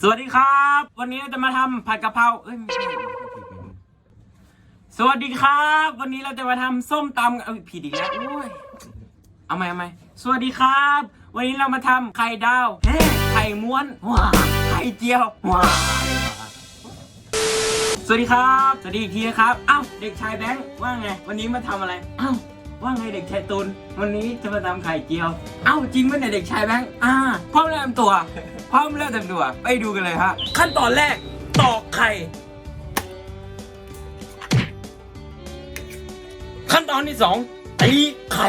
สวัสดีครับ วันนี้เราจะมาทำผัดกะเพราเอ้ยไม่ใช่สวัสดีครับ วันนี้เราจะมาทำส้มตำเอ้ยผิดอีกแล้วโอ้ยเอาใหม่เอาใหม่สวัสดีครับ วันนี้เรามาทำไข่ดาวเฮ้ไข่ม้วนว้าไข่เจียวว้าสวัสดีครับ สวัสดีอีกทีนะครับเอ้าเด็กชายแบงค์ว่าไง วันนี้มาทำอะไรเอ้าว่าไงเด็กชายตุลวันนี้จะมาทำไข่เจียวเอ้าจริงไหมเนี่ยเด็กชายแบงค์อ่าพร้อมแล้วเตรียมตัว พร้อมแล้วเต็มตัวไปดูกันเลยฮะ ขั้นตอนแรกตอกไข่ ขั้นตอนที่สองตีไข่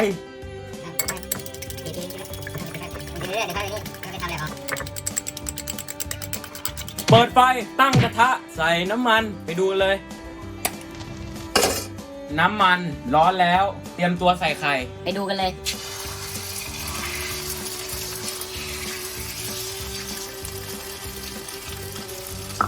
เปิดไฟตั้งกระทะใส่น้ำมันไปดูเลย น้ำมันร้อนแล้ว เตรียมตัวใส่ไข่ ไปดูกันเลย ต่อ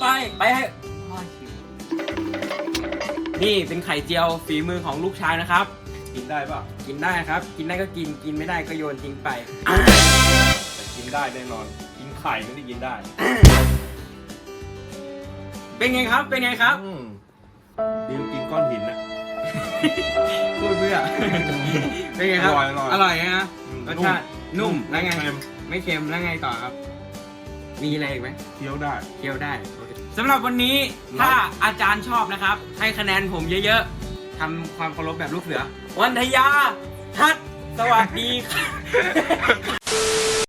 ไปไปให้นี่เป็นไข่เจียวฝีมือของลูกชายนะครับ กินได้ป่ะกินได้ครับ กินได้ก็กิน กินไม่ได้ก็โยนทิ้งไป แต่กินได้แน่นอน กินไข่ไม่ได้กินได้เป็นไงครับ เป็นไงครับอืมดีมกินก้อนหินนะ พูดเพื่อ เป็นไงครับอร่อยอร่อยอร่อยนะอืมรสชาตินุ่มแล้วไง เค็ม ไม่เค็มแล้วไงต่อครับ มีอะไรอีกไหม เคี้ยวได้เคี่ยวได้สำหรับวันนี้ถ้าอาจารย์ชอบนะครับ ให้คะแนนผมเยอะๆ ทำความเคารพแบบลูกเสือ วันทยาทัดสวัสดีค่ะ